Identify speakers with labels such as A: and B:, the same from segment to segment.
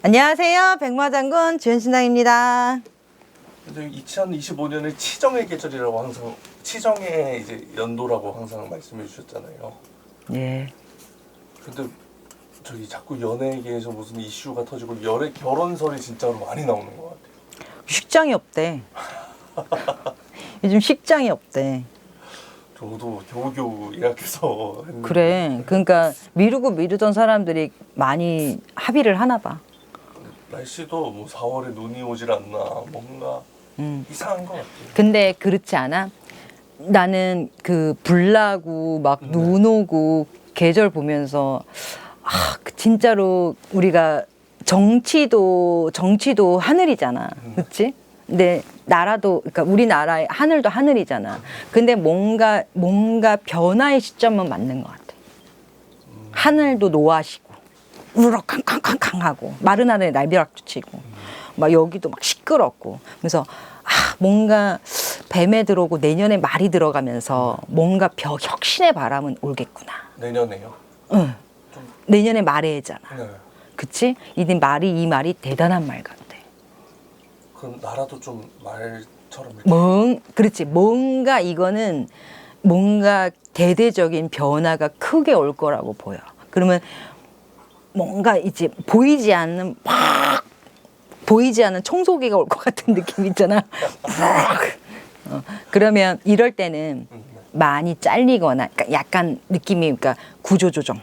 A: 안녕하세요. 백마장군 주현신당입니다.
B: 근데 2025년을 치정의 계절이라고 항상 치정의 이제 연도라고 항상 말씀해 주셨잖아요.
A: 예.
B: 근데 저기 자꾸 연예계에서 무슨 이슈가 터지고 열애 결혼설이 진짜로 많이 나오는 것 같아요.
A: 식장이 없대. 요즘 식장이 없대.
B: 저도 겨우겨우 예약해서 했는데
A: 그래. 그러니까 미루고 미루던 사람들이 많이 합의를 하나 봐.
B: 날씨도 뭐 4월에 눈이 오질 않나 뭔가
A: 음.
B: 이상한 것 같아요.
A: 근데 그렇지 않아? 나는 그 불나고 막
B: 네.
A: 눈 오고 계절 보면서 아, 그 진짜로 우리가 정치도 정치도 하늘이잖아.
B: 음.
A: 그렇지? 근데 나라도 그러니까 우리나라의 하늘도 하늘이잖아. 근데 뭔가 뭔가 변화의 시점은 맞는 것 같아. 하늘도 노하시고 우럭 캉캉캉캉 하고 마른 하늘에 날벼락도 치고 막 여기도 막 시끄럽고 그래서 아 뭔가 뱀에 들어오고 내년에 말이 들어가면서 뭔가 벼 혁신의 바람은 올겠구나.
B: 내년에요.
A: 응.
B: 좀
A: 내년에 말의 해잖아.
B: 네.
A: 그치? 이 말이 이 말이 대단한 말 같아.
B: 그럼 나라도 좀 말처럼 이렇게
A: 뭔 그렇지 뭔가 이거는 뭔가 대대적인 변화가 크게 올 거라고 보여. 그러면 뭔가 이제 보이지 않는 막 보이지 않는 청소기가 올 것 같은 느낌 있잖아. 팍. 어, 그러면 이럴 때는. 많이 잘리거나 그러니까 약간 느낌이 그러니까 구조 조정,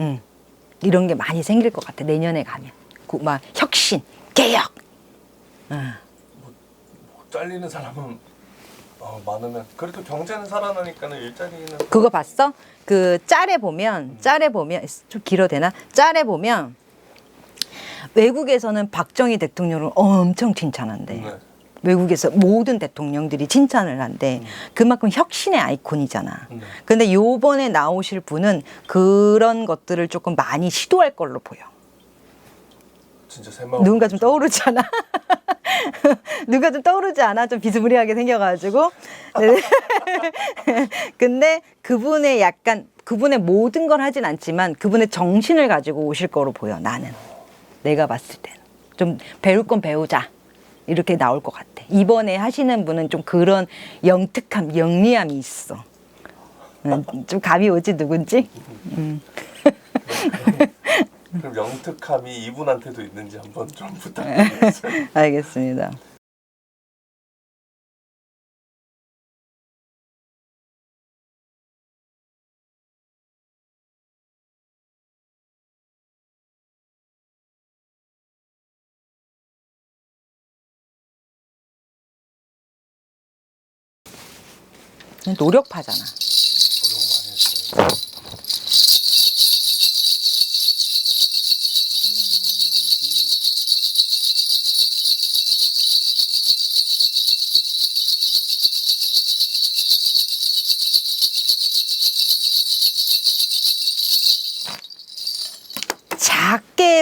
A: 음, 이런 게 많이 생길 것 같아 내년에 가면 구- 막 혁신, 개혁. 응.
B: 뭐 잘리는 사람은 어, 많으면 그래도 경제는 살아나니까는 일자리는
A: 그거 봤어? 그 짤에 보면 짤에 보면 좀 길어 되나? 짤에 보면 외국에서는 박정희 대통령을 엄청 칭찬한대.
B: 네.
A: 외국에서 모든 대통령들이 칭찬을 한대. 그만큼 혁신의 아이콘이잖아.
B: 네.
A: 근데 요번에 나오실 분은 그런 것들을 조금 많이 시도할 걸로 보여.
B: 진짜 새마을
A: 누군가 좀 떠오르지 않아? 누가 좀 떠오르지 않아? 좀 비스무리하게 생겨가지고. 네. 근데 그분의 약간, 그분의 모든 걸 하진 않지만 그분의 정신을 가지고 오실 거로 보여, 나는. 내가 봤을 때는. 좀 배울 건 배우자. 이렇게 나올 것 같아. 이번에 하시는 분은 좀 그런 영특함, 영리함이 있어. 음, 좀 감이 오지, 누군지?
B: 그럼 영특함이 이분한테도 있는지 한번 좀 부탁드리겠습니다.
A: 알겠습니다. 노력파잖아.
B: 노력 많이 했어요.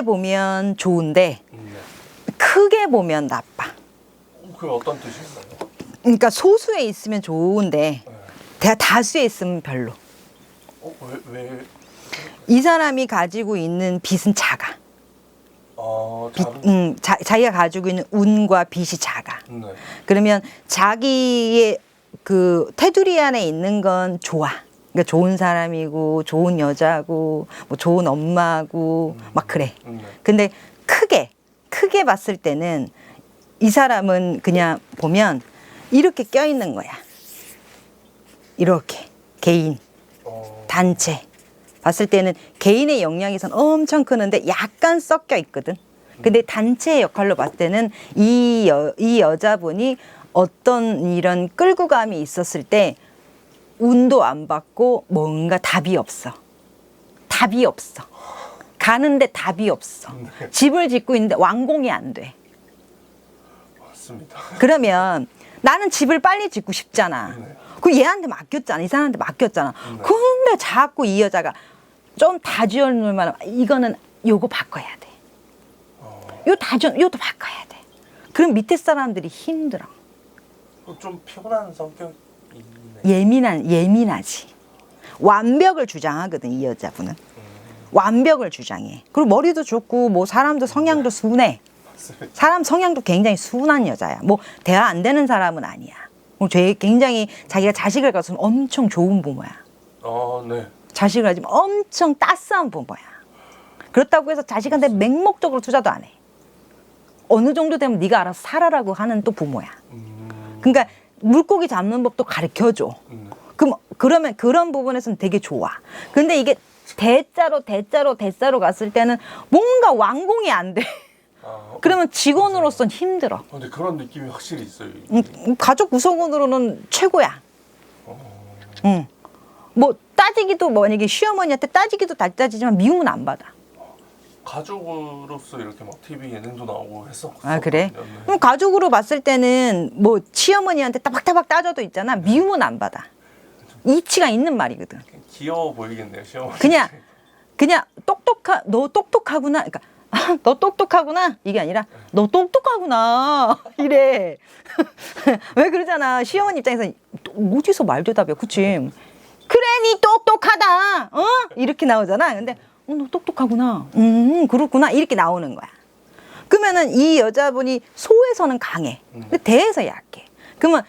A: 작게 보면 좋은데
B: 음, 네.
A: 크게 보면 나빠.
B: 어, 그게 어떤 뜻인가요?
A: 그러니까 소수에 있으면 좋은데
B: 네.
A: 다- 다수에 있으면 별로.
B: 어, 왜, 왜?
A: 이 사람이 가지고 있는 빚은 작아.
B: 아,
A: 빚,
B: 작은.
A: 음, 자, 자기가 가지고 있는 운과 빚이 작아.
B: 네.
A: 그러면 자기의 그 테두리 안에 있는 건 좋아. 그러니까 좋은 사람이고 좋은 여자고 뭐 좋은 엄마고 막 그래.
B: 음, 네.
A: 근데 크게 크게 봤을 때는 이 사람은 그냥 보면 이렇게 껴 있는 거야. 이렇게 개인,
B: 어,
A: 단체 봤을 때는 개인의 영향이선 엄청 크는데 약간 섞여 있거든. 근데 단체의 역할로 봤을 때는 이, 여, 이 여자분이 어떤 이런 끌고 감이 있었을 때 운도 안 받고 뭔가 답이 없어. 답이 없어. 가는데 답이 없어.
B: 네.
A: 집을 짓고 있는데 완공이 안 돼.
B: 맞습니다.
A: 그러면 나는 집을 빨리 짓고 싶잖아.
B: 네.
A: 그 얘한테 맡겼잖아. 이 사람한테 맡겼잖아.
B: 네.
A: 근데 자꾸 이 여자가 좀 다 지어놓을 만한 이거는 요거 바꿔야 돼.
B: 어,
A: 요 다져 요도 바꿔야 돼. 그럼 밑에 사람들이 힘들어.
B: 좀 피곤한 있네.
A: 예민한 예민하지. 완벽을 주장하거든 이 여자분은. 완벽을 주장해. 그리고 머리도 좋고 뭐 사람도 성향도 순해. 사람 성향도 굉장히 순한 여자야. 뭐 대화 안 되는 사람은 아니야. 뭐 되게 굉장히 자기가 자식을 가졌으면 엄청 좋은 부모야.
B: 아, 네.
A: 자식을 가지면 엄청 따스한 부모야. 그렇다고 해서 자식한테 맹목적으로 투자도 안 해. 어느 정도 되면 네가 알아서 살아라고 하는 또 부모야.
B: 음,
A: 그러니까 물고기 잡는 법도 가르쳐 줘.
B: 음,
A: 그럼 그러면 그런 부분에서는 되게 좋아. 근데 이게 대자로 대자로 대자로 갔을 때는 뭔가 완공이 안 돼.
B: 아,
A: 그러면 직원으로서는 힘들어.
B: 어, 근데 그런 느낌이 확실히 있어요.
A: 음, 가족 구성원으로는 최고야. 응. 뭐 따지기도 뭐 만약에 시어머니한테 따지기도 다 따지지만 미움은 안 받아.
B: 가족으로서 이렇게 막 TV 예능도 나오고 했었거든요.
A: 아 그래?
B: 네.
A: 그럼 가족으로 봤을 때는 뭐 시어머니한테 따박따박 따져도 있잖아. 미움은 안 받아. 이치가 있는 말이거든.
B: 귀여워 보이겠네요, 시어머니.
A: 그냥 그냥 똑똑하 너 똑똑하구나. 그러니까 아, 너 똑똑하구나 이게 아니라 너 똑똑하구나 이래. 왜 그러잖아. 시어머니 입장에서 어디서 말 대답이야, 그치? 그래, 니 똑똑하다. 어? 이렇게 나오잖아. 근데 어, 너 똑똑하구나. 음, 그렇구나. 이렇게 나오는 거야. 그러면은 이 여자분이 소에서는 강해. 근데 대에서 약해. 그러면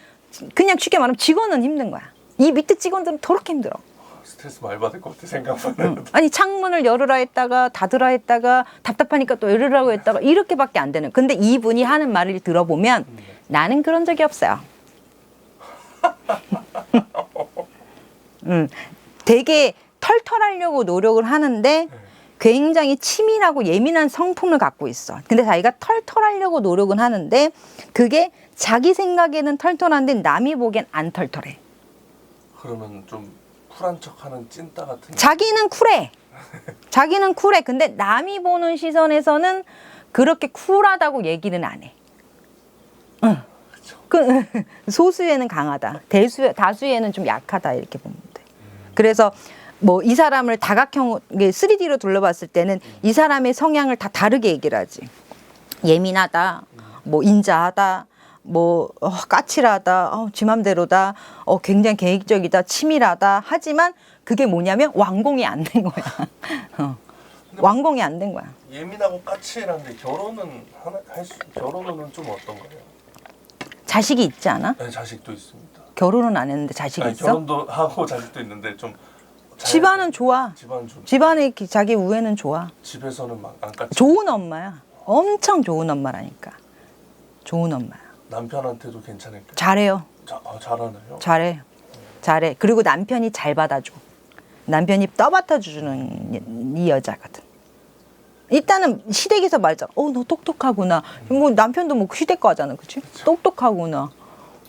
A: 그냥 쉽게 말하면 직원은 힘든 거야. 이 밑에 직원들은 더럽게 힘들어.
B: 스트레스 많이 받을 것 같아 생각만 해도.
A: 아니 창문을 열으라 했다가 닫으라 했다가 답답하니까 또 열으라고 했다가 이렇게밖에 안 되는. 근데 이분이 하는 말을 들어보면 나는 그런 적이 없어요. 음, 되게 털털하려고 노력을 하는데 굉장히 치밀하고 예민한 성품을 갖고 있어. 근데 자기가 털털하려고 노력은 하는데 그게 자기 생각에는 털털한데 남이 보기엔 안 털털해.
B: 그러면 좀 쿨한 척하는 찐따 같은.
A: 자기는 쿨해. 자기는 쿨해. 근데 남이 보는 시선에서는 그렇게 쿨하다고 얘기는 안 해. 응. 그 소수에는 강하다. 대수 다수에는 좀 약하다 이렇게 보면 돼. 그래서 뭐 이 사람을 다각형 3D로 둘러봤을 때는 이 사람의 성향을 다 다르게 얘기를 하지. 예민하다, 뭐 인자하다, 뭐 어, 까칠하다, 어, 지 맘대로다, 어, 굉장히 계획적이다, 치밀하다. 하지만 그게 뭐냐면 완공이 안 된 거야. 어. 완공이 안 된 거야.
B: 예민하고 까칠한데 결혼은 하나 할 수 결혼은 좀 어떤가요?
A: 자식이 있지 않아?
B: 네, 자식도 있습니다.
A: 결혼은 안 했는데 자식이
B: 아니,
A: 있어?
B: 결혼도 하고 자식도 있는데 좀 잘-
A: 집안은 좋아.
B: 집안 좀
A: 집안의 기- 자기 우애는 좋아.
B: 집에서는 막 안 까칠.
A: 좋은 엄마야. 엄청 좋은 엄마라니까. 좋은 엄마야.
B: 남편한테도 괜찮을까요?
A: 잘해요.
B: 자, 아, 잘하나요?
A: 잘해. 잘해. 그리고 남편이 잘 받아줘. 남편이 떠받아 주는 이 여자거든. 일단은 시댁에서 말자. 어, 너 똑똑하구나. 뭐 남편도 뭐 시댁 거잖아, 그치? 똑똑하구나.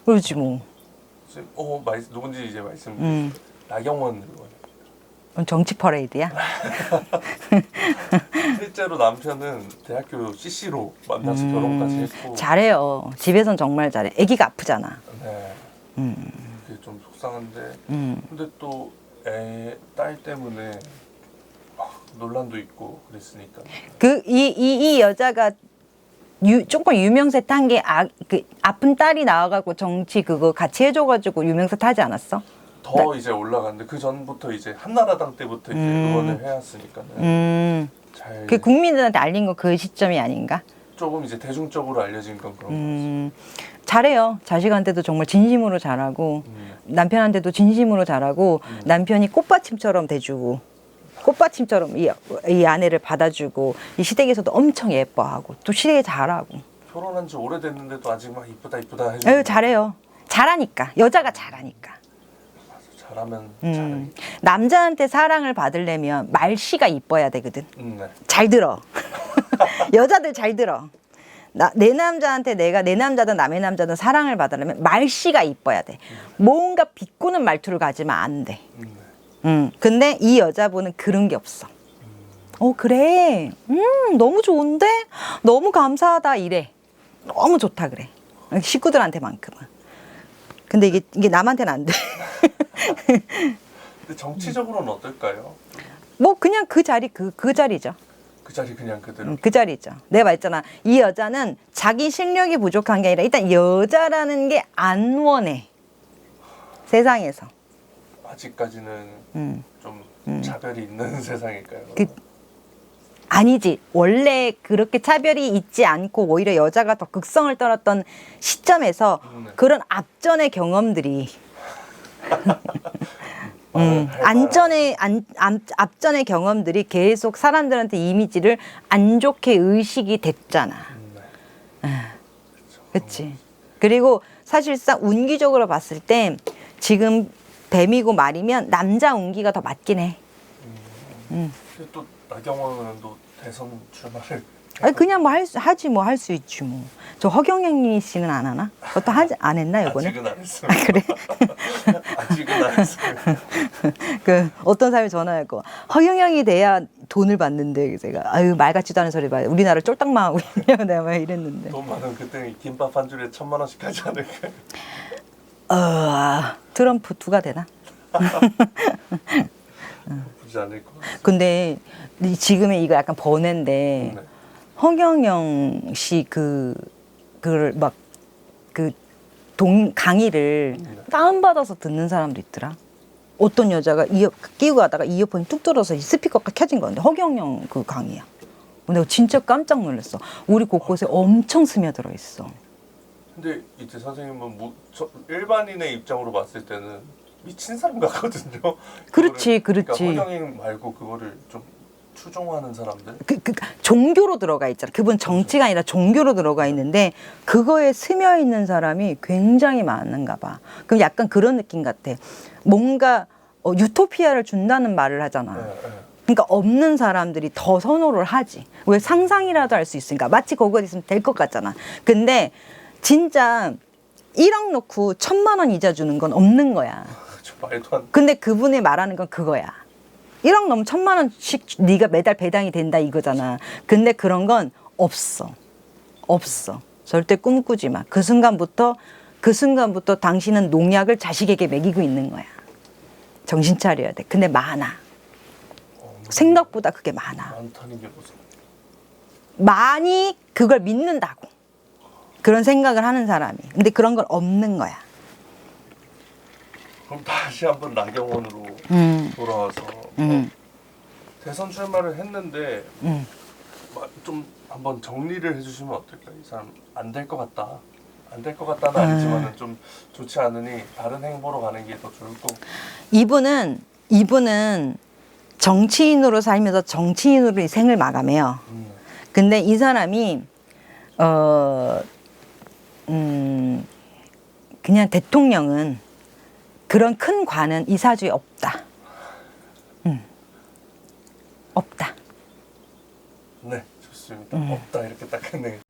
A: 그러지 뭐.
B: 어, 말, 누군지 이제 말씀.
A: 음.
B: 나경원 의원.
A: 정치 퍼레이드야.
B: 실제로 남편은 대학교 CC로 만나서
A: 음.
B: 결혼까지 했고.
A: 잘해요. 집에선 정말 잘해. 아기가 아프잖아.
B: 네.
A: 음.
B: 그게 좀 속상한데.
A: 음.
B: 근데 또 애 딸 때문에 막 논란도 있고 그랬으니까.
A: 그 이 이 이 여자가 유, 조금 유명세 탄 게 아, 그 아픈 딸이 나와가지고 정치 그거 같이 해줘가지고 유명세 타지 않았어?
B: 더 이제 올라갔는데 그 전부터 이제 한나라당 때부터 이제
A: 음.
B: 의원을 해왔으니까는
A: 음,
B: 잘
A: 그 국민들한테 알린 거 그 시점이 아닌가?
B: 조금 이제 대중적으로 알려진 건 그런
A: 음, 잘해요. 자식한테도 정말 진심으로 잘하고.
B: 음.
A: 남편한테도 진심으로 잘하고 남편이 꽃받침처럼 대주고 꽃받침처럼 이, 이 아내를 받아주고 이 시댁에서도 엄청 예뻐하고 또 시댁에 잘하고
B: 결혼한 지 오래됐는데도 아직 막 이쁘다 이쁘다 해주고
A: 에휴, 잘해요. 잘하니까 여자가 잘하니까.
B: 잘하면
A: 음, 남자한테 사랑을 받으려면 말씨가 이뻐야 되거든.
B: 음, 네.
A: 잘 들어. 여자들 잘 들어. 나, 내 남자한테 내가 내 남자든 남의 남자든 사랑을 받으려면 말씨가 이뻐야 돼. 뭔가 비꼬는 말투를 가지면 안 돼.
B: 음, 네.
A: 음, 근데 이 여자분은 그런 게 없어. 어, 그래. 음, 너무 좋은데? 너무 감사하다. 이래. 너무 좋다. 그래. 식구들한테만큼은. 근데 이게, 이게 남한테는 안 돼.
B: 근데 정치적으로는 어떨까요?
A: 뭐, 그냥 그 자리, 그, 그 자리죠.
B: 그 자리 그냥 그대로.
A: 음, 그 자리죠. 내가 말했잖아. 이 여자는 자기 실력이 부족한 게 아니라 일단 여자라는 게 안 원해. 세상에서.
B: 아직까지는
A: 음.
B: 좀 차별이 있는 세상일까요?
A: 그 아니지. 원래 그렇게 차별이 있지 않고 오히려 여자가 더 극성을 떨었던 시점에서
B: 음, 네.
A: 그런 앞전의 경험들이 음,
B: 할
A: 안전의 안, 안, 앞전의 경험들이 계속 사람들한테 이미지를 안 좋게 의식이 됐잖아.
B: 음, 네.
A: 그치. 그리고 사실상 운기적으로 봤을 때 지금 뱀이고 말이면 남자 운기가 더 맞긴 해.
B: 근데 또 나경원 의원도 대선 출마를
A: 아니 그냥 뭐 할, 수- 하지 뭐 할 수 있지 뭐. 저 허경영 씨는 안 하나? 그것도 하지 안 했나 이거는?
B: 아직은 안 했어요.
A: 아, 그래?
B: 아직은 안 했어요.
A: 그 어떤 사람이 전화했고 허경영이 돼야 돈을 받는데 제가 아유 말 같지도 않은 소리 봐요. 우리나라 쫄딱 망하고 있냐 내가 막 이랬는데.
B: 돈 많으면 그때 김밥 한 줄에 천만 원씩 하지 않을까요?
A: 어, 트럼프 두가 되나?
B: 보지 않을 것 같아요.
A: 근데 이 지금의 이거 약간 번외인데
B: 네.
A: 허경영 씨 그 그를 막그 동 강의를
B: 네.
A: 다운 받아서 듣는 사람도 있더라. 어떤 여자가 이어 끼고 가다가 이어폰이 뚝 들어서 이 스피커가 켜진 건데 허경영 그 강의야. 내가 진짜 깜짝 놀랐어. 우리 곳곳에 엄청 스며들어 있어.
B: 근데 이제 선생님은 뭐, 저, 일반인의 입장으로 봤을 때는 미친 사람 같거든요.
A: 그렇지,
B: 그거를-
A: 그렇지.
B: 그러니까 허경영 말고 그거를 좀 추종하는 사람들.
A: 그, 그 종교로 들어가 있잖아. 그분 정치가 아니라 종교로 들어가 있는데 그거에 스며 있는 사람이 굉장히 많은가 봐. 그럼 약간 그런 느낌 같아. 뭔가 어, 유토피아를 준다는 말을 하잖아.
B: 네, 네.
A: 그러니까 없는 사람들이 더 선호를 하지. 왜 상상이라도 할 수 있으니까. 마치 그거 있으면 될 것 같잖아. 근데 진짜 1억 넣고 천만 원 이자 주는 건 없는 거야.
B: 저 말도 안.
A: 근데 그분이 말하는 건 그거야. 1억 넘으면 천만 원씩 네가 매달 배당이 된다 이거잖아. 근데 그런 건 없어. 없어. 절대 꿈꾸지 마. 그 순간부터 그 순간부터 당신은 농약을 자식에게 먹이고 있는 거야. 정신 차려야 돼. 근데 많아.
B: 어,
A: 생각보다 그게 많아. 많이 그걸 믿는다고. 그런 생각을 하는 사람이. 근데 그런 건 없는 거야.
B: 그럼 다시 한번 나경원으로
A: 음.
B: 돌아와서
A: 음.
B: 어, 대선 출마를 했는데
A: 음.
B: 마- 좀 한번 정리를 해주시면 어떨까요? 이 사람 안 될 것 같다. 안 될 것 같다는
A: 아.
B: 아니지만은 좀 좋지 않으니 다른 행보로 가는 게 더 좋을 거.
A: 이분은 이분은 정치인으로 살면서 정치인으로 이 생을 마감해요.
B: 음.
A: 근데 이 사람이 어, 음, 그냥 대통령은 그런 큰 관은 이 사주에 없다. 음. 없